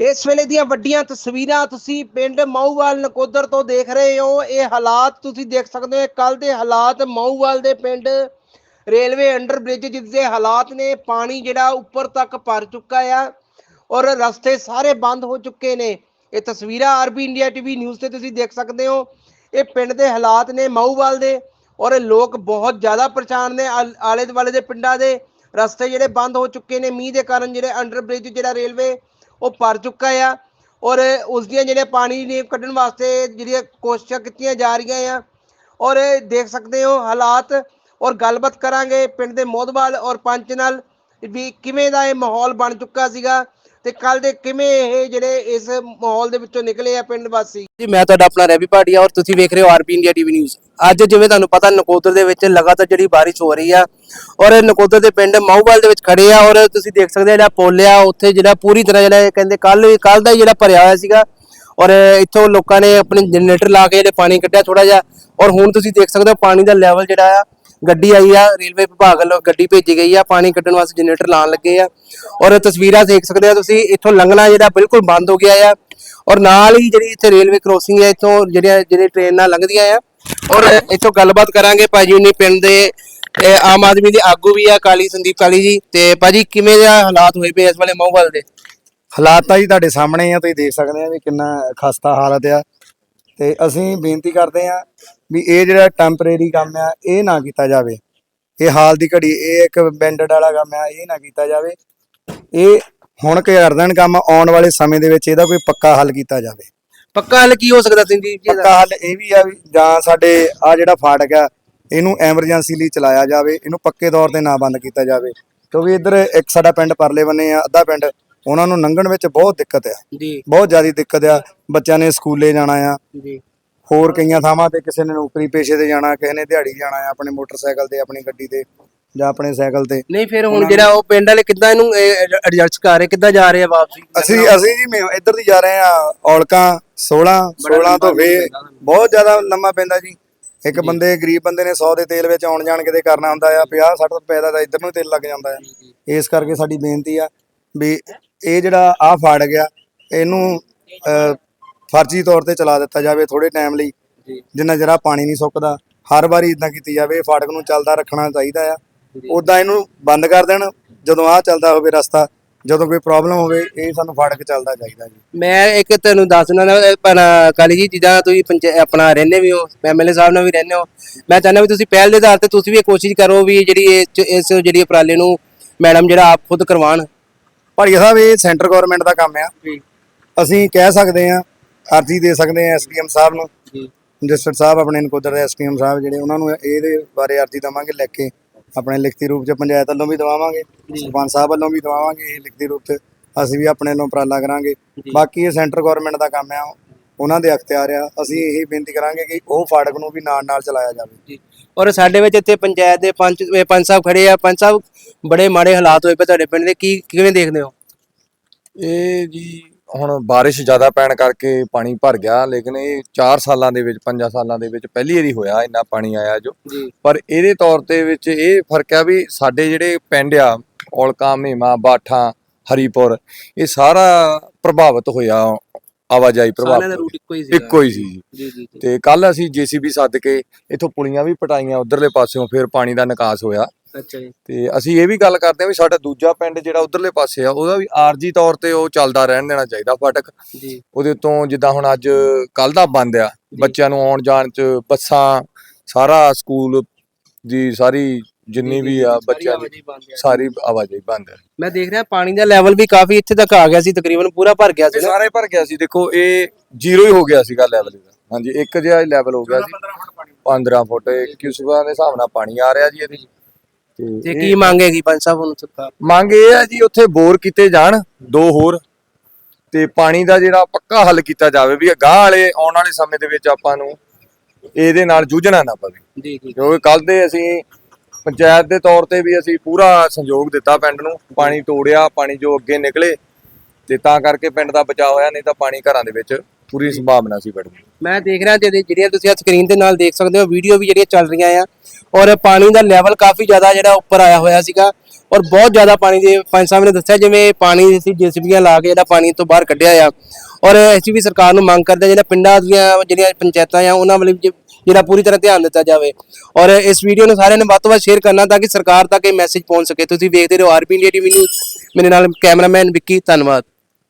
ਇਸ ਵੇਲੇ ਦੀਆਂ ਵੱਡੀਆਂ ਤਸਵੀਰਾਂ ਤੁਸੀਂ ਪਿੰਡ ਮਾਊਵਾਲ ਨਕੋਦਰ ਤੋਂ ਦੇਖ ਰਹੇ ਹੋ। ਇਹ ਹਾਲਾਤ ਤੁਸੀਂ ਦੇਖ ਸਕਦੇ ਹੋ। ਕੱਲ ਦੇ ਹਾਲਾਤ ਮਾਊਵਾਲ ਦੇ ਪਿੰਡ ਰੇਲਵੇ ਅੰਡਰ ਬ੍ਰਿਜ ਜਿਸ ਦੇ ਹਾਲਾਤ ਨੇ, ਪਾਣੀ ਜਿਹੜਾ ਉੱਪਰ ਤੱਕ ਭਰ ਚੁੱਕਾ ਆ ਔਰ ਰਸਤੇ ਸਾਰੇ ਬੰਦ ਹੋ ਚੁੱਕੇ ਨੇ। ਇਹ ਤਸਵੀਰਾਂ ਆਰਬੀ ਇੰਡੀਆ ਟੀਵੀ ਨਿਊਜ਼ ਤੇ ਤੁਸੀਂ ਦੇਖ ਸਕਦੇ ਹੋ। ਇਹ ਪਿੰਡ ਦੇ ਹਾਲਾਤ ਨੇ ਮਾਊਵਾਲ ਦੇ ਔਰ ਲੋਕ ਬਹੁਤ ਜ਼ਿਆਦਾ ਪਰੇਸ਼ਾਨ ਨੇ ਆਲ- ਆਲੇ ਦੁਆਲੇ ਦੇ ਪਿੰਡਾਂ ਦੇ। ਰਸਤੇ ਜਿਹੜੇ ਬੰਦ ਹੋ ਚੁੱਕੇ ਨੇ। ਮੀਂਹ ਦੇ ਕਾਰਨ ਜਿਹੜੇ ਅੰਡਰ ਬ੍ਰਿਜ ਜਿਹੜਾ ਰੇਲਵੇ ਉਹ ਭਰ ਚੁੱਕਾ ਆ ਔਰ ਉਸ ਦੀਆਂ ਜਿਹੜੇ ਪਾਣੀ ਨੇ ਕੱਢਣ ਵਾਸਤੇ ਜਿਹੜੀਆਂ ਕੋਸ਼ਿਸ਼ਾਂ ਕੀਤੀਆਂ ਜਾ ਰਹੀਆਂ ਆ, ਔਰ ਦੇਖ ਸਕਦੇ ਹੋ ਹਾਲਾਤ ਔਰ ਗੱਲਬਾਤ ਕਰਾਂਗੇ ਪਿੰਡ ਦੇ ਮੋਦਵਾਲ ਔਰ ਪੰਚ ਨਾਲ ਵੀ ਕਿਵੇਂ ਦਾ ਇਹ ਮਾਹੌਲ ਬਣ ਚੁੱਕਾ ਸੀਗਾ। ਤੇ ਕੱਲ ਦੇ ਕਿਵੇਂ ਇਹ ਜਿਹੜੇ ਇਸ ਮਾਹੌਲ ਦੇ ਵਿੱਚੋਂ ਨਿਕਲੇ ਆ ਪਿੰਡ ਵਾਸੀ? ਜੀ, ਮੈਂ ਤੁਹਾਡਾ ਆਪਣਾ ਰੈਵੀ ਭਾਟੀਆ ਔਰ ਤੁਸੀਂ ਵੇਖ ਰਹੇ ਹੋ ਆਰਪੀ ਇੰਡੀਆ ਟੀਵੀ ਨਿਊਜ਼। ਅੱਜ ਜਿਵੇਂ ਤੁਹਾਨੂੰ ਪਤਾ, ਨਕੋਦਰ ਦੇ ਵਿੱਚ ਲਗਾਤਾਰ ਜਿਹੜੀ ਬਾਰਿਸ਼ ਹੋ ਰਹੀ ਆ ਔਰ ਨਕੋਦਰ ਦੇ ਪਿੰਡ ਮਾਊਵਾਲ ਦੇ ਵਿੱਚ ਖੜੇ ਆ ਔਰ ਤੁਸੀਂ ਦੇਖ ਸਕਦੇ ਆ ਜਿਹੜਾ ਪੁੱਲ ਆ, ਉੱਥੇ ਜਿਹੜਾ ਪੂਰੀ ਤਰ੍ਹਾਂ ਜਿਹੜਾ ਕਹਿੰਦੇ ਕੱਲ ਕੱਲ ਦਾ ਹੀ ਜਿਹੜਾ ਭਰਿਆ ਹੋਇਆ ਸੀਗਾ ਔਰ ਇੱਥੋਂ ਲੋਕਾਂ ਨੇ ਆਪਣੇ ਜਨਰੇਟਰ ਲਾ ਕੇ ਜਿਹੜੇ ਪਾਣੀ ਕੱਢਿਆ ਥੋੜਾ ਜਿਹਾ ਔਰ ਹੁਣ ਤੁਸੀਂ ਦੇਖ ਸਕਦੇ ਹੋ ਪਾਣੀ ਦਾ ਲੈਵਲ ਜਿਹੜਾ ਆ ਗੱਡੀ ਆਈ ਆ, ਰੇਲਵੇ ਵਿਭਾਗ ਵੱਲੋਂ ਗੱਡੀ ਭੇਜੀ ਗਈ ਆ, ਪਾਣੀ ਕੱਢਣ ਵਾਸਤੇ ਜਨਰੇਟਰ ਲਾਉਣ ਲੱਗੇ ਆ। ਔਰ ਤਸਵੀਰਾਂ ਦੇਖ ਸਕਦੇ ਆ ਤੁਸੀਂ, ਇੱਥੋਂ ਲੰਘਣਾ ਜਿਹੜਾ ਬਿਲਕੁਲ ਬੰਦ ਹੋ ਗਿਆ ਆ। ਔਰ ਨਾਲ ਹੀ ਜਿਹੜੀ ਇੱਥੇ ਰੇਲਵੇ ਕ੍ਰੋਸਿੰਗ ਹੈ ਇੱਥੋਂ ਜਿਹੜੀਆਂ ਜਿਹੜੇ ਟ੍ਰੇਨਾਂ ਲੰਘਦੀਆਂ ਆ। ਔਰ ਇੱਥੋਂ ਗੱਲਬਾਤ ਕਰਾਂਗੇ ਭਾਜੀ ਉਨੀ ਪਿੰਡ ਦੇ ਆਮ ਆਦਮੀ ਦੇ ਆਗੂ ਵੀ ਆ, ਕਾਲੀ ਸੰਦੀਪ ਕਾਲੀ ਜੀ। ਤੇ ਭਾਜੀ ਕਿਵੇਂ ਦਾ ਹਾਲਾਤ ਹੋਏ ਪਏ ਇਸ ਵੇਲੇ ਮੋਹਵਾਲ ਦੇ? ਹਾਲਾਤ ਤਾਂ ਜੀ ਤੁਹਾਡੇ ਸਾਹਮਣੇ ਆ, ਤੁਸੀਂ ਦੇਖ ਸਕਦੇ ਆ ਵੀ ਕਿੰਨਾ ਖਸਤਾ ਹਾਲਤ ਆ। ਤੇ ਅਸੀਂ ਬੇਨਤੀ ਕਰਦੇ ਆ ਵੀ ਇਹ ਜਿਹੜਾ ਟੈਂਪਰੇਰੀ ਕੰਮ ਆ ਇਹ ਨਾ ਕੀਤਾ ਜਾਵੇ। ਇਹ ਹਾਲ ਦੀ ਘੜੀ ਇਹ ਇੱਕ ਬੈਂਡਡ ਵਾਲਾ ਕੰਮ ਆ ਇਹ ਨਾ ਕੀਤਾ ਜਾਵੇ। ਇਹ ਹੁਣ ਕਰ ਦੇਣ ਕੰਮ ਆਉਣ ਵਾਲੇ ਸਮੇਂ ਦੇ ਵਿੱਚ ਇਹਦਾ ਕੋਈ ਪੱਕਾ ਹੱਲ ਕੀਤਾ ਜਾਵੇ। ਪੱਕਾ ਹੱਲ ਕੀ ਹੋ ਸਕਦਾ ਸੰਦੀਪ ਜੀ? ਪੱਕਾ ਹੱਲ ਇਹ ਵੀ ਆ ਵੀ ਜਾਂ ਸਾਡੇ ਆ ਜਿਹੜਾ ਫਾਟਕ ਆ ਇਹਨੂੰ ਐਮਰਜੈਂਸੀ ਲਈ ਚਲਾਇਆ ਜਾਵੇ ਇਹਨੂੰ ਪੱਕੇ ਤੌਰ ਤੇ ਨਾ ਬੰਦ ਕੀਤਾ ਜਾਵੇ। ਕਿਉਂਕਿ ਇੱਧਰ ਇੱਕ ਸਾਡਾ ਪਿੰਡ ਪਰਲੇ ਬੰਨੇ ਆ ਅੱਧਾ ਪਿੰਡ ਉਹਨਾਂ ਨੂੰ ਲੰਘਣ ਵਿੱਚ ਬਹੁਤ ਦਿੱਕਤ ਆ। ਜੀ। ਬਹੁਤ ਜ਼ਿਆਦਾ ਦਿੱਕਤ ਆ ਬੱਚਿਆਂ ਨੇ ਸਕੂਲੇ ਜਾਣਾ ਆ। ਜੀ। ਹੋਰ ਕਈਆਂ ਥਾਵਾਂ ਤੇ ਕਿਸੇ ਨੇ ਨੌਕਰੀ ਪੇਸ਼ੇ ਤੇ ਜਾਣਾ ਕਿਸੇ ਨੇ ਦਿਹਾੜੀ ਜਾਣਾ ਆ ਆਪਣੇ ਮੋਟਰਸਾਈਕਲ ਤੇ ਆਪਣੀ ਗੱਡੀ ਤੇ ਜਾਂ ਆਪਣੇ ਸਾਈਕਲ ਤੇ। ਨਹੀਂ ਫਿਰ ਹੁਣ ਜਿਹੜਾ ਉਹ ਪਿੰਡ ਵਾਲੇ ਕਿੱਦਾਂ ਇਹਨੂੰ ਐਡਜਸਟ ਕਰ ਰਹੇ ਕਿੱਦਾਂ ਜਾ ਰਹੇ ਆ ਵਾਪਸੀ? ਅਸੀਂ ਅਸੀਂ ਜੀ ਮੈਂ ਇੱਧਰ ਦੀ ਜਾ ਰਹੇ ਆ ਔਲਕਾਂ 16 16 ਤੋਂ ਵੇ ਬਹੁਤ ਜ਼ਿਆਦਾ ਲੰਮਾ ਪੈਂਦਾ ਜੀ। ਇੱਕ ਬੰਦੇ ਗਰੀਬ ਬੰਦੇ ਨੇ 100 ਦੇ ਤੇਲ ਵਿੱਚ ਆਉਣ ਜਾਣ ਕਿਤੇ ਕਰਨਾ ਹੁੰਦਾ ਆ 50 60 ਰੁਪਏ ਦਾ ਇੱਧਰ ਨੂੰ ਹੀ ਤੇਲ ਲੱਗ ਜਾਂਦਾ ਆ। ਇਸ ਕਰਕੇ ਸਾਡੀ ਬੇਨਤੀ ਆ ਵੀ ਇਹ ਜਿਹੜਾ ਆ ਫਾੜ ਗਿਆ ਇਹਨੂੰ ਫਰਜ਼ੀ ਤੌਰ ਤੇ ਚਲਾ ਦਿੱਤਾ ਜਾਵੇ ਥੋੜੇ ਟਾਈਮ ਲਈ। ਜਿੰਨਾ ਜਰਾ ਪਾਣੀ ਨਹੀਂ ਸੁੱਕਦਾ ਹਰ ਵਾਰੀ ਇਦਾਂ ਕੀਤੀ ਜਾਵੇ ਫਾਟਕ ਨੂੰ ਚੱਲਦਾ ਰੱਖਣਾ ਚਾਹੀਦਾ ਆ। ਉਦਾਂ ਇਹਨੂੰ ਬੰਦ ਕਰ ਦੇਣ ਜਦੋਂ ਆ ਚੱਲਦਾ ਹੋਵੇ ਰਸਤਾ ਜਦੋਂ ਕੋਈ ਪ੍ਰੋਬਲਮ ਹੋਵੇ ਇਹ ਸਾਨੂੰ ਫਾਟਕ ਚੱਲਦਾ ਚਾਹੀਦਾ ਜੀ। ਮੈਂ ਇੱਕ ਤੁਹਾਨੂੰ ਦੱਸਣਾ ਨਾ ਕਾਲੀ ਜੀ ਜਿੱਦਾਂ ਤੁਸੀਂ ਆਪਣਾ ਰਹਿੰਦੇ ਵੀ ਹੋ ਐਮਐਲਏ ਸਾਹਿਬ ਨਾਲ ਵੀ ਰਹਿੰਦੇ ਹੋ ਮੈਂ ਚਾਹੁੰਦਾ ਵੀ ਤੁਸੀਂ ਪਹਿਲ ਦੇ ਆਧਾਰ ਤੇ ਤੁਸੀਂ ਵੀ ਇਹ ਕੋਸ਼ਿਸ਼ ਕਰੋ ਵੀ ਜਿਹੜੀ ਇਸ ਜਿਹੜੀ ਉਪਰਾਲੇ ਨੂੰ ਮੈਡਮ ਜਿਹੜਾ ਆਪ ਖੁਦ ਕਰਵਾਉਣ ਭਾਟੀਆ ਸਾਹਿਬ ਇਹ ਸੈਂਟਰ ਗਵਰਨਮੈਂਟ ਦਾ ਕੰਮ ਆ। ਅਸੀਂ ਕਹਿ ਸਕਦੇ ਆ ਅਰਜ਼ੀ ਦੇ ਸਕਦੇ ਆ ਐਸਡੀਐਮ ਸਾਹਿਬ ਨੂੰ। ਜੀ। ਡਿਸਟ੍ਰਿਕਟ ਸਾਹਿਬ ਆਪਣੇ ਨਕੋਦਰ ਦੇ ਐਸਡੀਐਮ ਸਾਹਿਬ ਜਿਹੜੇ ਉਹਨਾਂ ਨੂੰ ਇਹਦੇ ਬਾਰੇ ਅਰਜ਼ੀ ਦਵਾਂਗੇ ਲਿਖ ਕੇ। ਆਪਣੇ ਲਿਖਤੀ ਰੂਪ ਚ ਪੰਚਾਇਤ ਵੱਲੋਂ ਵੀ ਦਵਾਵਾਂਗੇ ਸਰਪੰਚ ਸਾਹਿਬ ਵੱਲੋਂ ਵੀ ਦਵਾਵਾਂਗੇ ਇਹ ਲਿਖਤੀ ਰੂਪ ਚ ਅਸੀਂ ਵੀ ਆਪਣੇ ਵੱਲੋਂ ਉਪਰਾਲਾ ਕਰਾਂਗੇ। ਬਾਕੀ ਇਹ ਸੈਂਟਰ ਗਵਰਨਮੈਂਟ ਦਾ ਕੰਮ ਆ ਉਹਨਾਂ ਦੇ ਅਖਤਿਆਰ ਆ। ਅਸੀਂ ਇਹੀ ਬੇਨਤੀ ਕਰਾਂਗੇ ਕਿ ਉਹ ਫਾਟਕ ਨੂੰ ਵੀ ਨਾਲ ਨਾਲ ਚਲਾਇਆ ਜਾਵੇ। ਜੀ। ਔਰ ਸਾਡੇ ਵਿੱਚ ਇੱਥੇ ਪੰਚਾਇਤ ਦੇ ਪੰਚ ਪੰਚ ਸਾਹਿਬ ਖੜੇ ਆ। ਪੰਚ ਸਾਹਿਬ ਬੜੇ ਮਾੜੇ ਹਾਲਾਤ ਹੋਏ ਪਏ ਤੁਹਾਡੇ ਪਿੰਡ ਦੇ ਕੀ ਕਿਵੇਂ ਦੇਖਦੇ ਹੋ? ਇਹ ਜੀ ਹੁਣ ਬਾਰਿਸ਼ ਜ਼ਿਆਦਾ ਪੈਣ ਕਰਕੇ ਪਾਣੀ ਭਰ ਗਿਆ ਲੇਕਿਨ ਇਹ 4 ਸਾਲਾਂ ਦੇ ਵਿੱਚ 5 ਸਾਲਾਂ ਦੇ ਵਿੱਚ ਪਹਿਲੀ ਵਾਰੀ ਹੋਇਆ ਇੰਨਾ ਪਾਣੀ ਆਇਆ ਜੋ। ਪਰ ਇਹਦੇ ਤੌਰ ਤੇ ਵਿੱਚ ਇਹ ਫ਼ਰਕ ਆ ਵੀ ਸਾਡੇ ਜਿਹੜੇ ਪਿੰਡ ਆ ਔਲਕਾ ਮਹੀਮਾ ਬਾਠਾ ਹਰੀਪੁਰ ਇਹ ਸਾਰਾ ਪ੍ਰਭਾਵਿਤ ਹੋਇਆ ਆਵਾਜਾਈ ਸਾਰਿਆਂ ਦਾ ਪ੍ਰਭਾਵਿਤ ਰੂਟ ਇੱਕੋ ਹੀ ਸੀ ਇੱਕੋ ਹੀ ਸੀ। ਜੀ ਜੀ ਜੀ। ਜੀ। ਤੇ ਕੱਲ ਅਸੀਂ ਜੀਸੀਬੀ ਸੱਦ ਕੇ ਇਥੋਂ ਪੁਲੀਆਂ ਵੀ ਪਟਾਈਆਂ ਉਧਰਲੇ ਪਾਸਿਓਂ ਫਿਰ ਪਾਣੀ ਦਾ ਨਿਕਾਸ ਹੋਇਆ। ਅੱਛਾ ਜੀ। ਤੇ ਅਸੀਂ ਇਹ ਵੀ ਗੱਲ ਕਰਦੇ ਹਾਂ ਵੀ ਸਾਡਾ ਦੂਜਾ ਪਿੰਡ ਜਿਹੜਾ ਉਧਰਲੇ ਪਾਸੇ ਆ ਉਹਦਾ ਵੀ ਆਰਜੀ ਤੌਰ ਤੇ ਉਹ ਚੱਲਦਾ ਰਹਿਣ ਦੇਣਾ ਚਾਹੀਦਾ ਫਾਟਕ। ਜੀ। ਉਹਦੇ ਤੋਂ ਜਿੱਦਾਂ ਹੁਣ ਅੱਜ ਕੱਲ ਦਾ ਬੰਦ ਆ ਬੱਚਿਆਂ ਨੂੰ ਆਉਣ ਜਾਣ ਚ ਬੱਸਾਂ ਸਾਰਾ ਸਕੂਲ ਦੀ ਸਾਰੀ ਜਿੰਨੀ ਵੀ ਆ ਬੱਚਿਆਂ ਦੀ ਸਾਰੀ ਆਵਾਜਾਈ ਬੰਦ ਹੈ। ਮੈਂ ਦੇਖ ਰਿਹਾ ਪਾਣੀ ਦਾ ਲੈਵਲ ਵੀ ਕਾਫੀ ਇੱਥੇ ਤੱਕ ਆ ਗਿਆ ਸੀ ਤਕਰੀਬਨ ਪੂਰਾ ਭਰ ਗਿਆ ਸੀ ਨਾ। ਸਾਰੇ ਭਰ ਗਿਆ ਸੀ ਦੇਖੋ ਇਹ ਜ਼ੀਰੋ ਹੀ ਹੋ ਗਿਆ ਸੀਗਾ ਲੈਵਲ ਇਹਦਾ। ਹਾਂਜੀ ਇੱਕ ਜਿਹਾ ਲੈਵਲ ਹੋ ਗਿਆ ਸੀ। 15 ਫੁੱਟ ਕਿਉਂ ਦੇ ਹਿਸਾਬ ਨਾਲ ਪਾਣੀ ਆ ਰਿਹਾ ਜੀ ਇਹਦੇ। ਤੇ ਕੀ ਮੰਗੇਗੀ ਪੰਚ ਸਾਹਿਬ ਹੁਣ ਸਰਕਾਰ ਮੰਗ ਇਹ ਹੈ ਜੀ ਉੱਥੇ ਬੋਰ ਕੀਤੇ ਜਾਣ ਦੋ ਹੋਰ। ਤੇ ਪਾਣੀ ਦਾ ਜਿਹੜਾ ਪੱਕਾ ਹੱਲ ਕੀਤਾ ਜਾਵੇ ਵੀ ਗਾਂ ਵਾਲੇ ਆਉਣ ਵਾਲੇ ਸਮੇਂ ਦੇ ਵਿੱਚ ਆਪਾਂ ਨੂੰ ਇਹਦੇ ਨਾਲ ਜੂਝਣਾ ਨਾ ਪਵੇ। ਜੀ ਜੀ। ਕਿਉਂਕਿ ਕੱਲ ਦੇ ਅਸੀਂ ਪੰਚਾਇਤ ਦੇ ਤੌਰ ਤੇ ਵੀ ਅਸੀਂ ਪੂਰਾ ਸਹਿਯੋਗ ਦਿੱਤਾ ਪਿੰਡ ਨੂੰ। ਪਾਣੀ ਤੋੜਿਆ, ਪਾਣੀ ਜੋ ਅੱਗੇ ਨਿਕਲੇ ਤੇ ਤਾਂ ਕਰਕੇ ਪਿੰਡ ਦਾ ਬਚਾਅ ਹੋਇਆ, ਨਹੀਂ ਤਾਂ ਪਾਣੀ ਘਰਾਂ ਦੇ ਵਿੱਚ ਪੂਰੀ ਸੰਭਾਵਨਾ ਸੀ ਪਿੰਡ ਦੀ। ਮੈਂ ਦੇਖ ਰਿਹਾ ਤੇ ਜਿਹੜੀਆਂ ਤੁਸੀਂ ਸਕਰੀਨ ਦੇ ਨਾਲ ਦੇਖ ਸਕਦੇ ਹੋ, ਵੀਡੀਓ ਵੀ ਜਿਹੜੀਆਂ ਚੱਲ ਰਹੀਆਂ ਆ ਔਰ ਪਾਣੀ ਦਾ ਲੈਵਲ ਕਾਫੀ ਜ਼ਿਆਦਾ ਜਿਹੜਾ ਉੱਪਰ ਆਇਆ ਹੋਇਆ ਸੀਗਾ। ਔਰ ਬਹੁਤ ਜ਼ਿਆਦਾ ਪਾਣੀ ਦੇ ਪੰਜ ਸਾਹਿਬ ਨੇ ਦੱਸਿਆ, ਜਿਵੇਂ ਪਾਣੀ ਅਸੀਂ ਜੇਸੀਬੀਆਂ ਲਾ ਕੇ ਜਿਹੜਾ ਪਾਣੀ ਤੋਂ ਬਾਹਰ ਕੱਢਿਆ ਆ। ਔਰ ਅਸੀਂ ਵੀ ਸਰਕਾਰ ਨੂੰ ਮੰਗ ਕਰਦੇ ਹਾਂ ਜਿਹੜਾ ਪਿੰਡਾਂ ਦੀਆਂ ਜਿਹੜੀਆਂ ਪੰਚਾਇਤਾਂ ਆ, ਉਹਨਾਂ ਵੱਲ ਵੀ ਜਿਹੜਾ ਪੂਰੀ ਤਰ੍ਹਾਂ ਧਿਆਨ ਦਿੱਤਾ ਜਾਵੇ। ਔਰ ਇਸ ਵੀਡੀਓ ਨੂੰ ਸਾਰਿਆਂ ਨੇ ਵੱਧ ਤੋਂ ਵੱਧ ਸ਼ੇਅਰ ਕਰਨਾ ਤਾਂ ਕਿ ਸਰਕਾਰ ਤੱਕ ਇਹ ਮੈਸੇਜ ਪਹੁੰਚ ਸਕੇ। ਤੁਸੀਂ ਵੇਖਦੇ ਰਹੋ ਆਰਪੀ ਇੰਡੀਆ ਟੀਵੀ ਨਿਊਜ਼ ਮੇਰੇ ਨਾਲ ਕੈਮਰਾਮੈਨ ਵਿੱਕੀ, ਧੰਨਵਾਦ।